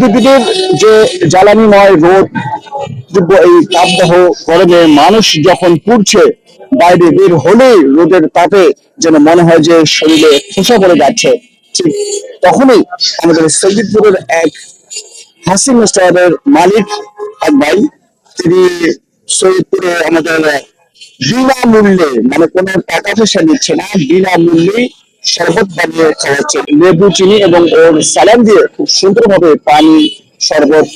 পৃথিবীর যে জ্বালানিময় রোদ এই তাপদাহ গরমে মানুষ যখন পুড়ছে, বাইরে বের হলেই রোদের তাপে যেন মনে হয় যে শরীরে খোসা পড়ে যাচ্ছে। ঠিক তখনই আমাদের সৈয়দপুরের এক হাসিম রেস্টুরেন্টের মালিক এক ভাই, তিনি সৈয়দপুরে আমাদের বিনামূল্যে মানে কোনো টাকা পয়সা নিচ্ছে না বিনামূল্যে শরবত বানিয়ে খাওয়াচ্ছে। লেবু, চিনি এবং ওর সালাম দিয়ে খুব সুন্দরভাবে পানি, শরবত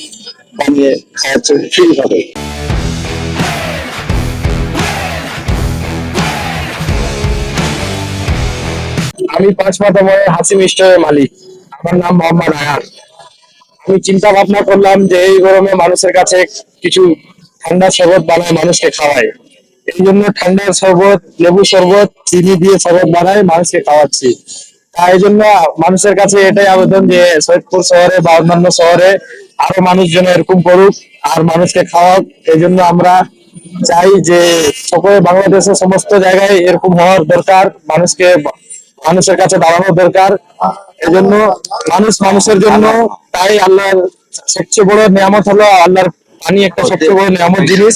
বানিয়ে খাওয়াচ্ছে ফ্রি ভাবে আমি পাঁচ মাথাময় হাসি মিস্টারের মালিক। আমার নাম মোহাম্মদ আয়ান আমি চিন্তা ভাবনা করলাম যে এই গরমে মানুষের কাছে কিছু ঠান্ডা শরবত বানায় মানুষকে খাওয়ায়। এই জন্য ঠান্ডা শরবত, লেবু শরবত, চিনি দিয়ে শরবত বানায় মানুষকে খাওয়াচ্ছি। তাই জন্য মানুষের কাছে এটাই আবেদন যে সৈয়দপুর শহরে বা অন্যান্য শহরে আরও মানুষ যেন এরকম করুক আর মানুষকে খাওয়াক। এই জন্য আমরা চাই যে সকলে বাংলাদেশের সমস্ত জায়গায় এরকম হওয়ার দরকার, মানুষকে মানুষের কাছে দাঁড়ানো দরকার। এজন্য মানুষ মানুষের জন্য তাই আল্লাহর সবচেয়ে বড় নিয়ামত হলো আল্লাহর পানি একটা সবচেয়ে বড় নিয়ামত জিনিস।